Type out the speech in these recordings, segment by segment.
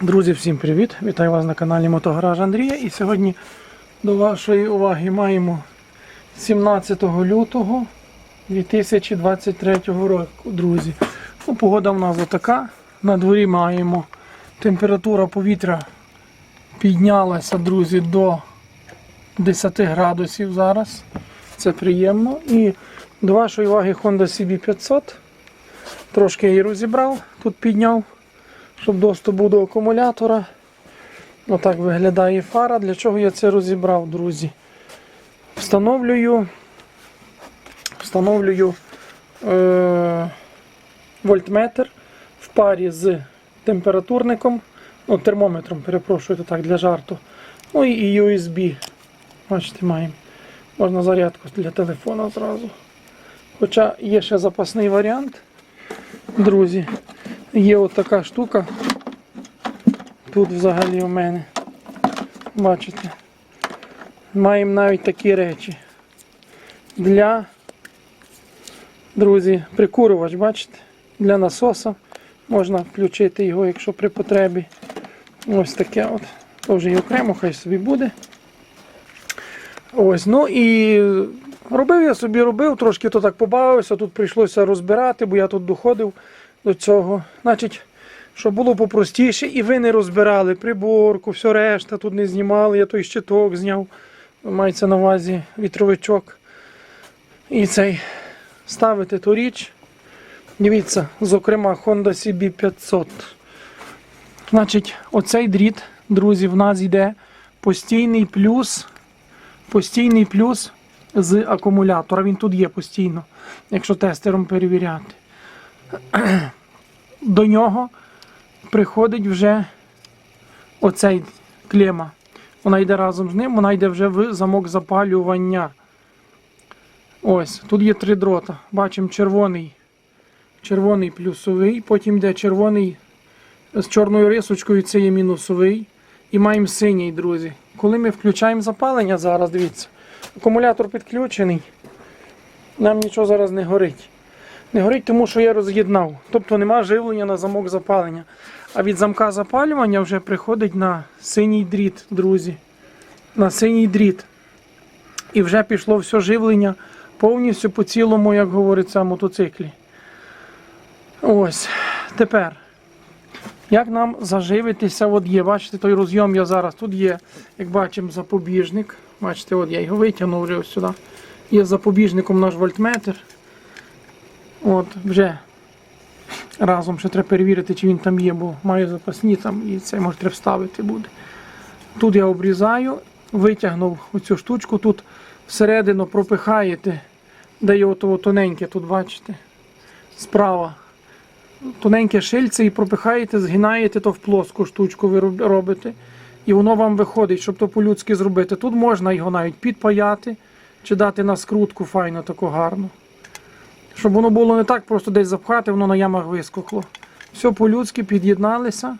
Друзі, всім привіт! Вітаю вас на каналі Мотогараж Андрія. І сьогодні до вашої уваги маємо 17 лютого 2023 року, друзі. Ну, погода в нас така. На дворі маємо температура повітря піднялася, друзі, до 10 градусів зараз. Це приємно. І до вашої уваги Honda CB500. Трошки її розібрав, тут підняв щоб доступ був до акумулятора. Отак виглядає фара. Для чого я це розібрав, друзі? Встановлюю, встановлюю е, вольтметр в парі з температурником, ну, термометром, перепрошую, то так для жарту. Ну і USB. Бачите, маємо. Можна зарядку для телефона зразу. Хоча є ще запасний варіант, друзі. Є от така штука. Тут взагалі у мене. Бачите. Маємо навіть такі речі. Для, друзі, прикурювач, бачите? Для насоса. Можна включити його, якщо при потребі. Ось таке от. То вже і окремо, хай собі буде. Ось, ну і робив я собі робив, трошки то так побавився, тут прийшлося розбирати, бо я тут доходив до цього. Значить, щоб було попростіше, і ви не розбирали приборку, все решта тут не знімали, я той щиток зняв. Мається на увазі вітровичок. І цей ставити ту річ. Дивіться, зокрема, Honda CB500. Значить, оцей дріт, друзі, в нас йде постійний плюс. Постійний плюс з акумулятора. Він тут є постійно, якщо тестером перевіряти до нього приходить вже оцей клема. Вона йде разом з ним, вона йде вже в замок запалювання. Ось, тут є три дрота. Бачимо червоний, червоний плюсовий, потім йде червоний з чорною рисочкою, це є мінусовий. І маємо синій, друзі. Коли ми включаємо запалення, зараз дивіться, акумулятор підключений, нам нічого зараз не горить. Не горить, тому що я роз'єднав. Тобто нема живлення на замок запалення. А від замка запалювання вже приходить на синій дріт, друзі. На синій дріт. І вже пішло все живлення повністю по цілому, як говориться, мотоциклі. Ось. Тепер. Як нам заживитися? От є, бачите, той розйом я зараз. Тут є, як бачимо, запобіжник. Бачите, от я його витягнув вже ось сюди. Є запобіжником наш вольтметр. От, вже разом ще треба перевірити, чи він там є, бо маю запасні там і це може треба вставити буде. Тут я обрізаю, витягнув оцю штучку, тут всередину пропихаєте, де є ото тоненьке, тут бачите, справа. Тоненьке шильце і пропихаєте, згинаєте то в плоску штучку ви робите. І воно вам виходить, щоб то по-людськи зробити. Тут можна його навіть підпаяти чи дати на скрутку файно таку гарну. Щоб воно було не так, просто десь запхати, воно на ямах вискокло. Все по-людськи під'єдналися.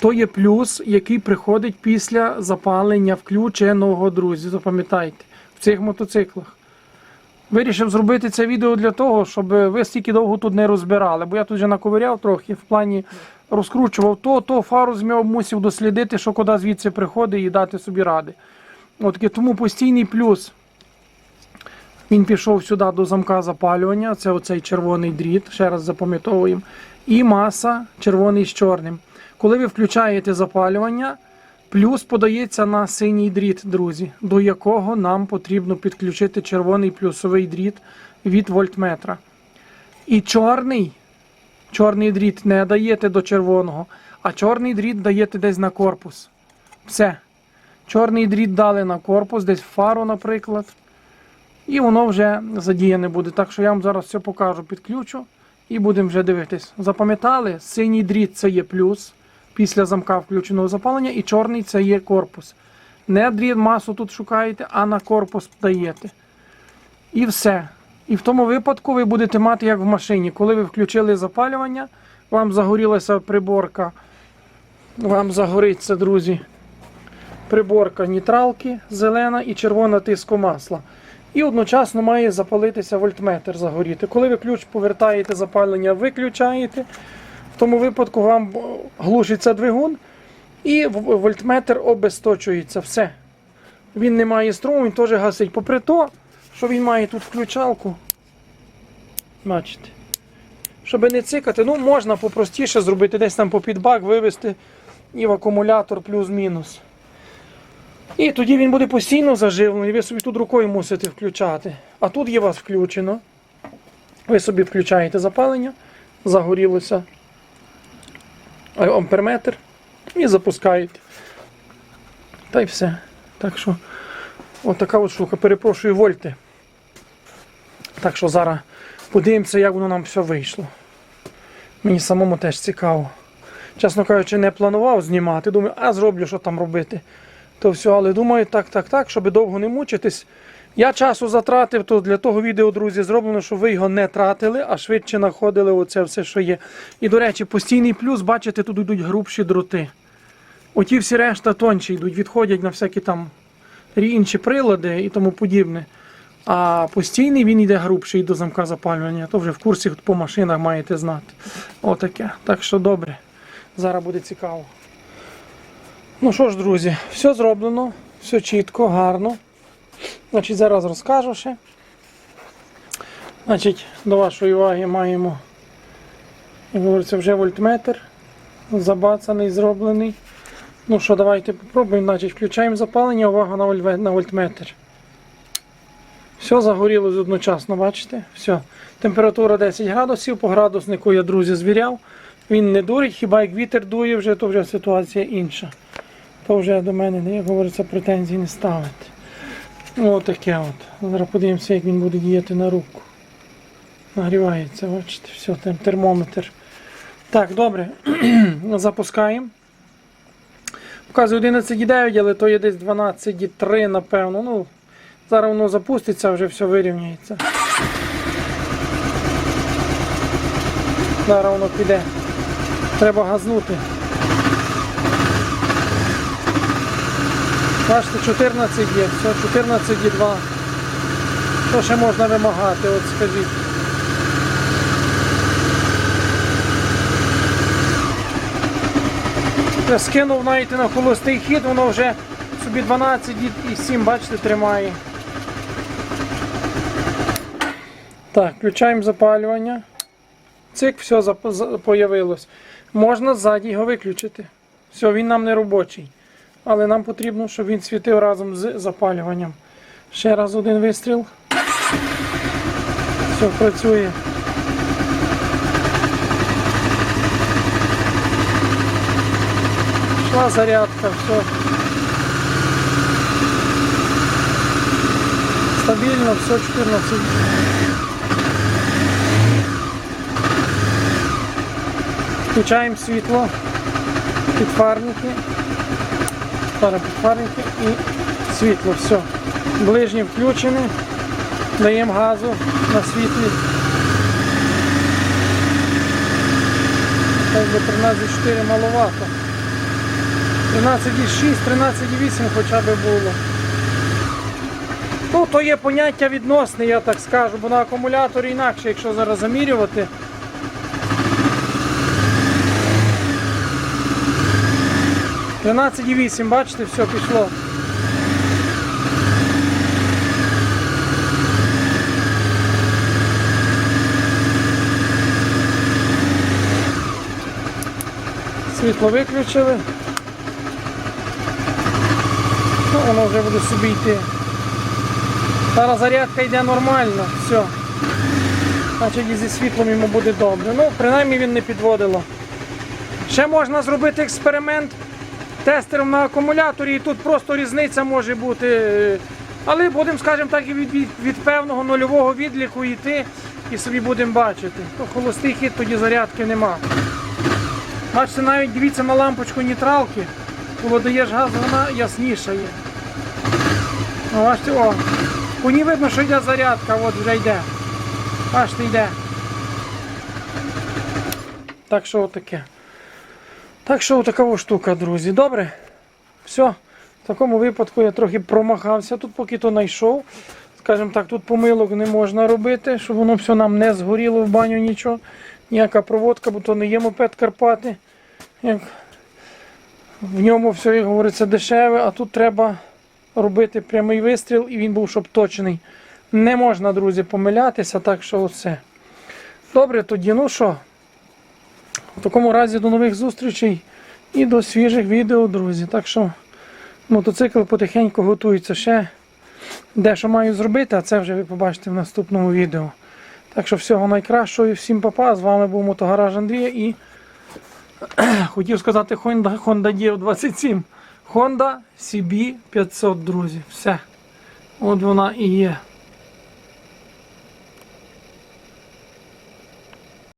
То є плюс, який приходить після запалення включеного, друзі. Запам'ятайте, в цих мотоциклах. Вирішив зробити це відео для того, щоб ви стільки довго тут не розбирали. Бо я тут вже наковиряв трохи, в плані розкручував то, то фару змяв, мусив дослідити, що куди звідси приходить і дати собі ради. От тому постійний плюс. Він пішов сюди до замка запалювання, це оцей червоний дріт, ще раз запам'ятовуємо. І маса червоний з чорним. Коли ви включаєте запалювання, плюс подається на синій дріт, друзі, до якого нам потрібно підключити червоний плюсовий дріт від вольтметра. І чорний, чорний дріт не даєте до червоного, а чорний дріт даєте десь на корпус. Все. Чорний дріт дали на корпус, десь в фару, наприклад. І воно вже задіяне буде. Так що я вам зараз все покажу, підключу і будемо вже дивитись. Запам'ятали, синій дріт це є плюс після замка включеного запалення, і чорний це є корпус. Не дріт масу тут шукаєте, а на корпус даєте. І все. І в тому випадку ви будете мати, як в машині. Коли ви включили запалювання, вам загорілася приборка. Вам загориться, друзі, приборка нейтралки зелена і червона тиску масла. І одночасно має запалитися вольтметр загоріти. Коли ви ключ повертаєте запалення, виключаєте, В тому випадку вам глушиться двигун і вольтметр обесточується. Все. Він не має струму, він теж гасить. Попри то, що він має тут включалку. Бачите. Щоб не цикати, ну можна попростіше зробити, десь там по підбак вивести і в акумулятор плюс-мінус. І тоді він буде постійно заживлений, ви собі тут рукою мусите включати. А тут є у вас включено. Ви собі включаєте запалення, загорілося амперметр і запускаєте. Та й все. Так що, отака от штука. Перепрошую вольти. Так що зараз подивимося, як воно нам все вийшло. Мені самому теж цікаво. Чесно кажучи, не планував знімати. Думаю, а зроблю, що там робити. То все, але думаю, так, так, так, щоб довго не мучитись. Я часу затратив, то для того відео, друзі, зроблено, щоб ви його не тратили, а швидше знаходили оце все, що є. І, до речі, постійний плюс, бачите, тут йдуть грубші дроти. Оті всі решта тонші йдуть, відходять на всякі там інші прилади і тому подібне. А постійний він йде грубший до замка запалювання. То вже в курсі по машинах маєте знати. Отаке. Так що добре. Зараз буде цікаво. Ну що ж, друзі, все зроблено, все чітко, гарно. Значить, зараз розкажу ще. Значить, до вашої уваги маємо, як говориться, вже вольтметр. Забацаний, зроблений. Ну що, давайте попробуємо. Значить, включаємо запалення, увага на, вольтметр. Все загоріло одночасно, бачите? Все. Температура 10 градусів, по градуснику я, друзі, звіряв. Він не дурить, хіба як вітер дує, вже, то вже ситуація інша. То вже до мене, як говориться, претензій не ставити. Ось таке от. Зараз подивимося, як він буде діяти на руку. Нагрівається, бачите, все, там термометр. Так, добре. Запускаємо. Показує 11,9, але то є десь 12,3, напевно. Ну, зараз воно запуститься, вже все вирівняється. Зараз воно піде. Треба газнути. Бачите, 14 є, все, 14,2. Що ще можна вимагати, от скажіть. Я скинув навіть на холостий хід, воно вже собі 12,7, бачите, тримає. Так, включаємо запалювання. Цик, все появилось. Можна ззаді його виключити. Все, він нам не робочий. Але нам потрібно, щоб він світив разом з запалюванням. Ще раз один вистріл. Все працює. Пішла зарядка, все. Стабільно, все 14. Включаємо світло, підфарники. Зараз підфарники і світло. Все. Ближнє включене. Даємо газу на світлі. Так би 13,4 маловато. 13,6, 13,8 хоча б було. Ну, то є поняття відносне, я так скажу, бо на акумуляторі інакше, якщо зараз замірювати. Тринадцять і вісім, бачите, все пішло. Світло виключили. Ну, воно вже буде собі йти. Зараз зарядка йде нормально, все. Значить і зі світлом йому буде добре. Ну, принаймні він не підводило. Ще можна зробити експеримент тестером на акумуляторі, і тут просто різниця може бути. Але будемо, скажімо так, від, від, від певного нульового відліку йти і собі будемо бачити. То холостий хід тоді зарядки нема. Бачите, навіть дивіться на лампочку нейтралки, коли даєш газ, вона ясніша є. О, бачите, о, по ній видно, що йде зарядка, от вже йде. Бачите, йде. Так що отаке. Так що така штука, друзі. Добре? Все. В такому випадку я трохи промахався тут, поки то знайшов. Скажімо так, тут помилок не можна робити, щоб воно все нам не згоріло в баню нічого. ніяка проводка, бо то не є мопед Карпати. Як в ньому все, як говориться, дешеве, а тут треба робити прямий вистріл, і він був щоб точний. Не можна, друзі, помилятися, так що оце. Добре, тоді, ну що, в такому разі до нових зустрічей і до свіжих відео, друзі. Так що мотоцикл потихеньку готується ще. Дещо маю зробити, а це вже ви побачите в наступному відео. Так що всього найкращого і всім папа. З вами був Мотогараж Андрія і хотів сказати Honda, Honda Dio 27. Honda CB 500, друзі. Все. От вона і є.